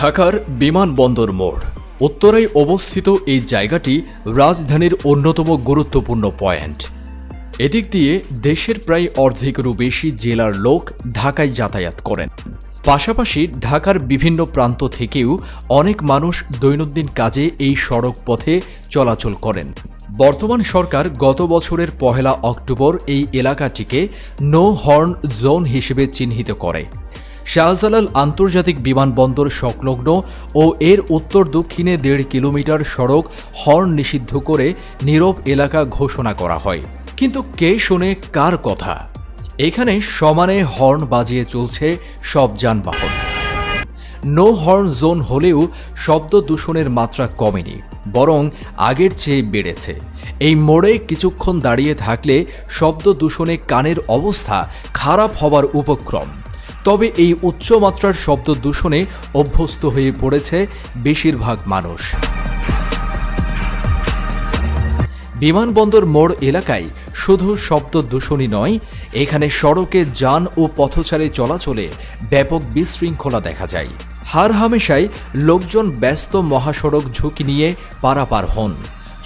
ঢাকার বিমানবন্দর মোড়। উত্তরায় অবস্থিত এই জায়গাটি রাজধানীর অন্যতম গুরুত্বপূর্ণ পয়েন্ট। এদিক দিয়ে দেশের প্রায় অর্ধেকেরও বেশি জেলার লোক ঢাকায় যাতায়াত করেন। পাশাপাশি ঢাকার বিভিন্ন প্রান্ত থেকেও অনেক মানুষ দৈনন্দিন কাজে এই সড়ক পথে চলাচল করেন। বর্তমান সরকার গত বছরের পহেলা অক্টোবর এই এলাকাটিকে নো হর্ন জোন হিসেবে চিহ্নিত করে। শাহজালাল আন্তর্জাতিক বিমানবন্দর সংলগ্ন ও এর উত্তর দক্ষিণে দেড় কিলোমিটার সড়ক হর্ন নিষিদ্ধ করে নীরব এলাকা ঘোষণা করা হয়। কিন্তু কে শোনে কার কথা? এখানে সমানে হর্ন বাজিয়ে চলছে সব যানবাহন। নো হর্ন জোন হলেও শব্দ দূষণের মাত্রা কমেনি, বরং আগের চেয়ে বেড়েছে। এই মোড়ে কিছুক্ষণ দাঁড়িয়ে থাকলে শব্দ দূষণে কানের অবস্থা খারাপ হবার উপক্রম। তবে এই উচ্চমাত্রার শব্দ দূষণে অভ্যস্ত হয়ে পড়েছে বেশিরভাগ মানুষ। বিমানবন্দর মোড় এলাকায় শুধু শব্দ দূষণই নয়, এখানে সড়কে যান ও পথচারে চলাচলে ব্যাপক বিশৃঙ্খলা দেখা যায়। হার হামেশাই লোকজন ব্যস্ত মহাসড়ক ঝুঁকি নিয়ে পারাপার হন।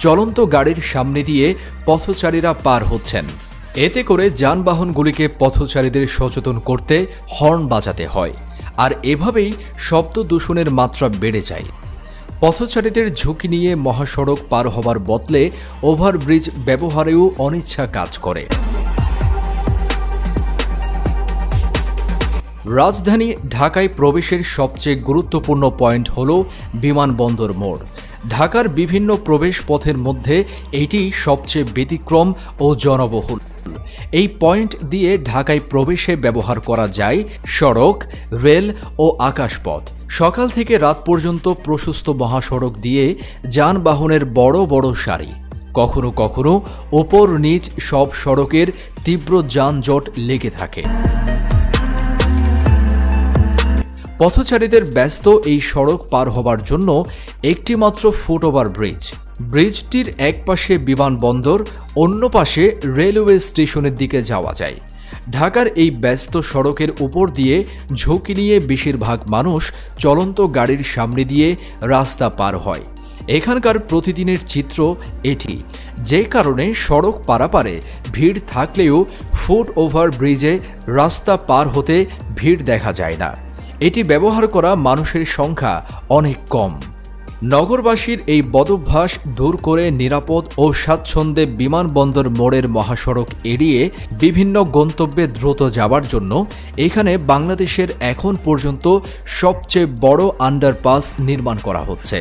চলন্ত গাড়ির সামনে দিয়ে পথচারীরা পার হচ্ছেন। এতে করে যানবাহনগুলিকে পথচারীদের সচেতন করতে হর্ন বাজাতে হয়। আর এভাবেই শব্দ দূষণের মাত্রা বেড়ে যায়। পথচারীদের ঝুঁকি নিয়ে মহাসড়ক পার হবার বদলে ওভারব্রিজ ব্যবহারেও অনিচ্ছা কাজ করে। রাজধানী ঢাকায় প্রবেশের সবচেয়ে গুরুত্বপূর্ণ পয়েন্ট হল বিমানবন্দর মোড়। ঢাকার বিভিন্ন প্রবেশ পথের মধ্যে এটি সবচেয়ে ব্যতিক্রম ও জনবহুল। এই পয়েন্ট দিয়ে ঢাকায় প্রবেশে ব্যবহার করা যায় সড়ক, রেল ও আকাশপথ। সকাল থেকে রাত পর্যন্ত প্রশস্ত মহাসড়ক দিয়ে যানবাহনের বড় বড় সারি। কখনো কখনো ওপর নিচ সব সড়কের তীব্র যানজট লেগে থাকে। পথচারীদের ব্যস্ত এই সড়ক পার হবার জন্য একটিমাত্র ফুটওভার ব্রিজ ব্রিজটির এক পাশে বিমানবন্দর, অন্য পাশে রেলওয়ে স্টেশনের দিকে যাওয়া যায়। ঢাকার এই ব্যস্ত সড়কের উপর দিয়ে ঝুঁকি নিয়ে বেশিরভাগ মানুষ চলন্ত গাড়ির সামনে দিয়ে রাস্তা পার হয়। এখানকার প্রতিদিনের চিত্র এটি। যে কারণে সড়ক পারাপারে ভিড় থাকলেও ফুট ওভার ব্রিজে রাস্তা পার হতে ভিড় দেখা যায় না। এটি ব্যবহার করা মানুষের সংখ্যা অনেক কম। নগরবাসীর এই বদভ্যাস দূর করে নিরাপদ ও স্বাচ্ছন্দ্যে বিমানবন্দর মোড়ের মহাসড়ক এড়িয়ে বিভিন্ন গন্তব্যে দ্রুত যাবার জন্য এখানে বাংলাদেশের এখন পর্যন্ত সবচেয়ে বড় আন্ডারপাস নির্মাণ করা হচ্ছে।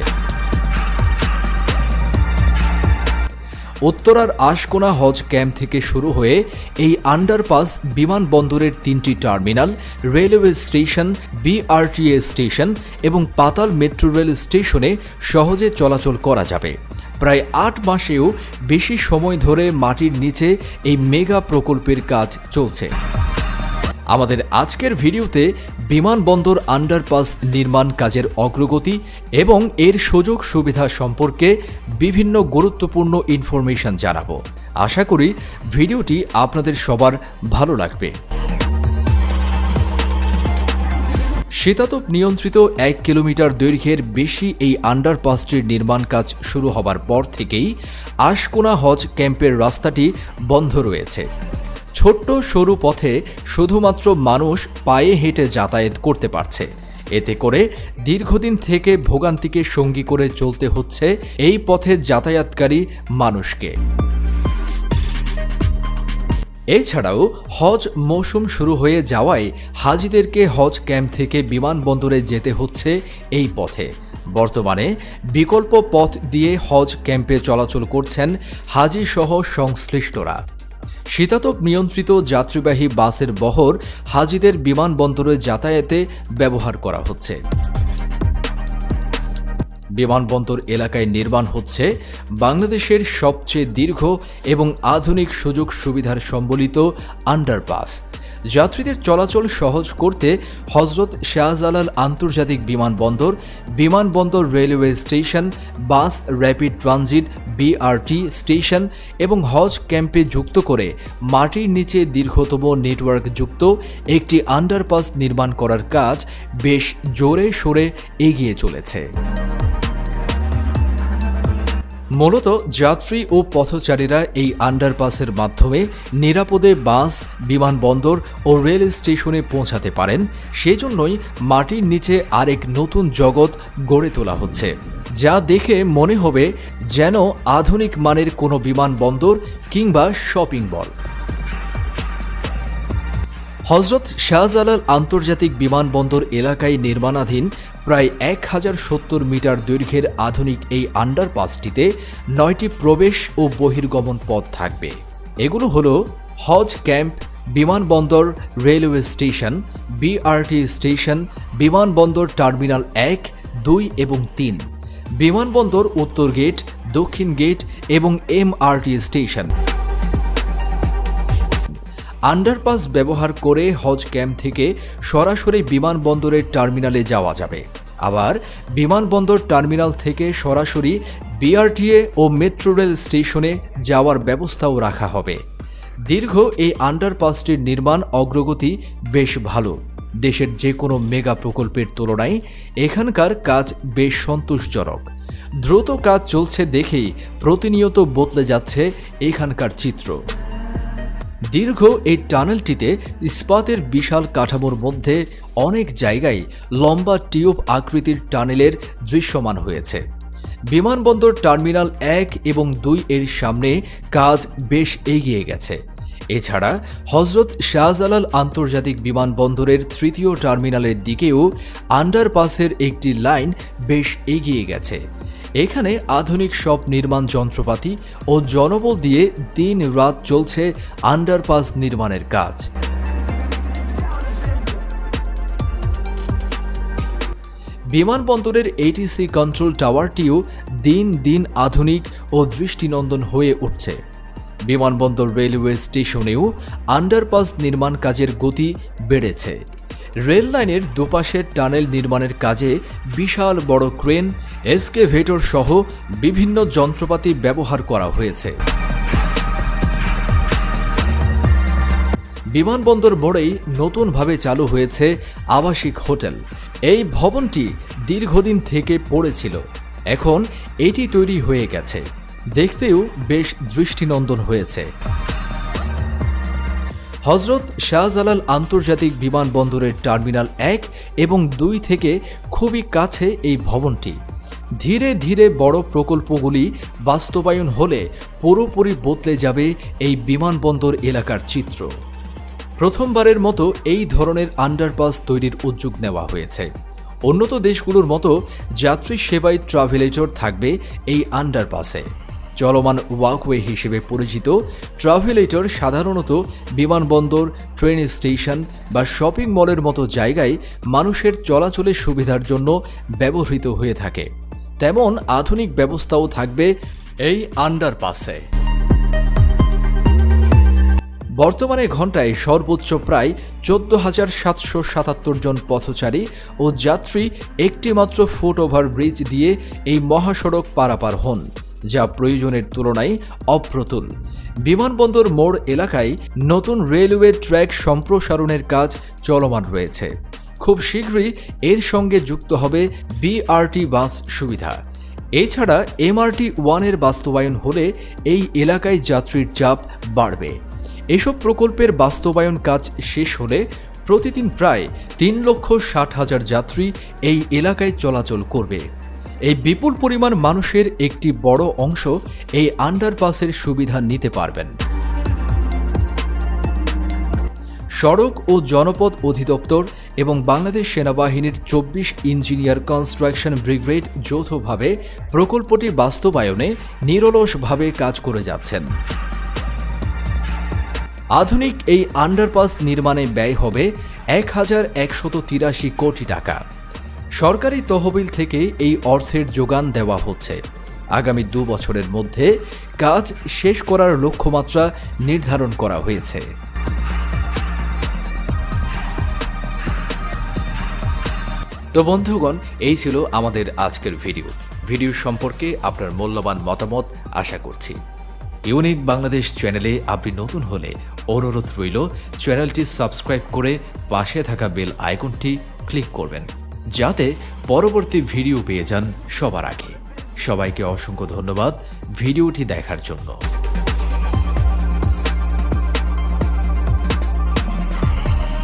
উত্তরার আশকোনা হজ ক্যাম্প থেকে শুরু হয়ে এই আন্ডারপাস বিমানবন্দরের তিনটি terminal, railway station, BRTA station এবং পাতাল মেট্রো রেল স্টেশনে সহজে চলাচল করা যাবে। প্রায় আট মাসেও বেশি সময় ধরে মাটির নিচে এই মেগা প্রকল্পের কাজ চলছে। আমাদের আজকের ভিডিওতে বিমানবন্দর আন্ডারপাস নির্মাণ কাজের অগ্রগতি এবং এর সুযোগ সুবিধা সম্পর্কে বিভিন্ন গুরুত্বপূর্ণ ইনফরমেশন জানাব। আশা করি ভিডিওটি আপনাদের সবার ভালো লাগবে। শীতাতপ নিয়ন্ত্রিত এক কিলোমিটার দৈর্ঘ্যের বেশি এই আন্ডারপাসটির নির্মাণ কাজ শুরু হবার পর থেকেই আশকোনা হজ ক্যাম্পের রাস্তাটি বন্ধ রয়েছে। ছোট্ট সরু পথে শুধুমাত্র মানুষ পায়ে হেঁটে যাতায়াত করতে পারছে। এতে করে দীর্ঘদিন থেকে ভোগান্তিকে সঙ্গী করে চলতে হচ্ছে এই পথে যাতায়াতকারী মানুষকে। এছাড়াও হজ মৌসুম শুরু হয়ে যাওয়ায় হাজিদেরকে হজ ক্যাম্প থেকে বিমানবন্দরে যেতে হচ্ছে এই পথে। বর্তমানে বিকল্প পথ দিয়ে হজ ক্যাম্পে চলাচল করছেন হাজিসহ সংশ্লিষ্টরা। শীতাতপ নিয়ন্ত্রিত যাত্রীবাহী বাসের বহর হাজিদের বিমানবন্দরে যাতায়াতে ব্যবহার করা হচ্ছে। বিমানবন্দর এলাকায় নির্মাণ হচ্ছে বাংলাদেশের সবচেয়ে দীর্ঘ এবং আধুনিক সুযোগ সুবিধার সম্বলিত আন্ডারপাস। যাত্রীদের চলাচল সহজ করতে হজরত শাহজালাল আন্তর্জাতিক বিমানবন্দর বিমানবন্দর railway station, bus rapid transit BRT station এবং হজ ক্যাম্পে যুক্ত করে মাটির নিচে দীর্ঘতম নেটওয়ার্ক যুক্ত একটি আন্ডারপাস নির্মাণ করার কাজ বেশ জোরে সোরে এগিয়ে চলেছে। মূলত যাত্রী ও পথচারীরা এই আন্ডারপাসের মাধ্যমে নিরাপদে বাস, বিমানবন্দর ও রেল স্টেশনে পৌঁছাতে পারেন। সেজন্যই মাটির নিচে আরেক নতুন জগৎ গড়ে তোলা হচ্ছে। যা দেখে মনে হবে যেন আধুনিক মানের কোনো বিমানবন্দর কিংবা শপিং মল হজরত শাহজালাল আন্তর্জাতিক বিমানবন্দর এলাকায় নির্মাণাধীন প্রায় এক হাজার সত্তর মিটার দৈর্ঘ্যের আধুনিক এই আন্ডারপাসটিতে নয়টি প্রবেশ ও বহির্গমন পথ থাকবে। এগুলো হলো হজ ক্যাম্প, বিমানবন্দর, রেলওয়ে স্টেশন বিআরটি স্টেশন, বিমানবন্দর টার্মিনাল এক, দুই এবং তিন, বিমানবন্দর উত্তর গেট, দক্ষিণ গেট এবং এমআরটি স্টেশন। আন্ডারপাস ব্যবহার করে হজ ক্যাম্প থেকে সরাসরি বিমানবন্দরের টার্মিনালে যাওয়া যাবে। আবার বিমানবন্দর টার্মিনাল থেকে সরাসরি বিআরটিএ ও মেট্রো রেল স্টেশনে যাওয়ার ব্যবস্থাও রাখা হবে। দীর্ঘ এই আন্ডারপাসটির নির্মাণ অগ্রগতি বেশ ভালো। দেশের যে কোনো মেগা প্রকল্পের তুলনায় এখানকার কাজ বেশ সন্তোষজনক। দ্রুত কাজ চলছে দেখেই প্রতিনিয়ত বদলে যাচ্ছে এখানকার চিত্র। দীর্ঘ এই টানেলটিতে ইস্পাতের বিশাল কাঠামোর মধ্যে অনেক জায়গায় লম্বা টিউব আকৃতির টানেলের দৃশ্যমান হয়েছে। বিমানবন্দর টার্মিনাল এক এবং দুই এর সামনে কাজ বেশ এগিয়ে গেছে। এছাড়া হজরত শাহজালাল আন্তর্জাতিক বিমানবন্দরের তৃতীয় টার্মিনালের দিকেও আন্ডারপাসের একটি লাইন বেশ এগিয়ে গেছে। এখানে আধুনিক সব নির্মাণ যন্ত্রপাতি ও জনবল দিয়ে দিন রাত চলছে আন্ডারপাস নির্মাণের কাজ। বিমানবন্দরের এটিসি কন্ট্রোল টাওয়ারটিও দিন দিন আধুনিক ও দৃষ্টিনন্দন হয়ে উঠছে। বিমানবন্দর রেলওয়ে স্টেশনেও আন্ডারপাস নির্মাণ কাজের গতি বেড়েছে। রেল লাইনের দুপাশের টানেল নির্মাণের কাজে বিশাল বড় ক্রেন, এসকেভেটর সহ বিভিন্ন যন্ত্রপাতি ব্যবহার করা হয়েছে। বিমানবন্দর মোড়েই নতুনভাবে চালু হয়েছে আবাসিক হোটেল। এই ভবনটি দীর্ঘদিন থেকে পড়েছিল। এখন এটি তৈরি হয়ে গেছে। দেখতেও বেশ দৃষ্টিনন্দন হয়েছে। হজরত শাহজালাল আন্তর্জাতিক বিমানবন্দরের টার্মিনাল এক এবং দুই থেকে খুবই কাছে এই ভবনটি। ধীরে ধীরে বড় প্রকল্পগুলি বাস্তবায়ন হলে পুরোপুরি বদলে যাবে এই বিমানবন্দর এলাকার চিত্র। প্রথমবারের মতো এই ধরনের আন্ডারপাস তৈরির উদ্যোগ নেওয়া হয়েছে। উন্নত দেশগুলোর মতো যাত্রী সেবায় ট্রাভেলেটর থাকবে এই আন্ডারপাসে চলমান ওয়াকওয়ে হিসেবে পরিচিত ট্রাভেলেটর সাধারণত বিমানবন্দর, ট্রেন স্টেশন বা শপিং মলের মতো জায়গায় মানুষের চলাচলের সুবিধার জন্য ব্যবহৃত হয়ে থাকে। তেমন আধুনিক ব্যবস্থাও থাকবে এই আন্ডারপাসে। বর্তমানে ঘন্টায় সর্বোচ্চ প্রায় চোদ্দ হাজার সাতশো সাতাত্তর জন পথচারী ও যাত্রী একটিমাত্র ফুট ওভার ব্রিজ দিয়ে এই মহাসড়ক পারাপার হন। যা প্রয়োজনের তুলনায় অপ্রতুল। বিমানবন্দর মোড় এলাকায় নতুন রেলওয়ে ট্র্যাক সম্প্রসারণের কাজ চলমান রয়েছে। খুব শীঘ্রই এর সঙ্গে যুক্ত হবে বিআরটি বাস সুবিধা। এছাড়া এমআরটি ওয়ানের বাস্তবায়ন হলে এই এলাকায় যাত্রীর চাপ বাড়বে। এসব প্রকল্পের বাস্তবায়ন কাজ শেষ হলে প্রতিদিন প্রায় তিন লক্ষ ষাট হাজার যাত্রী এই এলাকায় চলাচল করবে। এই বিপুল পরিমাণ মানুষের একটি বড় অংশ এই আন্ডারপাসের সুবিধা নিতে পারবেন। সড়ক ও জনপথ অধিদপ্তর এবং বাংলাদেশ সেনাবাহিনীর চব্বিশ ইঞ্জিনিয়ার কনস্ট্রাকশন ব্রিগেড যৌথভাবে প্রকল্পটি বাস্তবায়নে নিরলসভাবে কাজ করে যাচ্ছেন। আধুনিক এই আন্ডারপাস নির্মাণে ব্যয় হবে এক হাজার একশত তিরাশি কোটি টাকা। সরকারি তহবিল থেকে এই অর্থের যোগান দেওয়া হচ্ছে। আগামী দু বছরের মধ্যে কাজ শেষ করার লক্ষ্যমাত্রা নির্ধারণ করা হয়েছে। তো বন্ধুগণ, এই ছিল আমাদের আজকের ভিডিও। ভিডিও সম্পর্কে আপনার মূল্যবান মতামত আশা করছি। ইউনিক বাংলাদেশ চ্যানেলে আপনি নতুন হলে অনুরোধ রইল, চ্যানেলটি সাবস্ক্রাইব করে পাশে থাকা বেল আইকনটি ক্লিক করবেন। যাতে পরবর্তী ভিডিও পেয়ে যান সবার আগে। সবাইকে অসংখ্য ধন্যবাদ ভিডিওটি দেখার জন্য।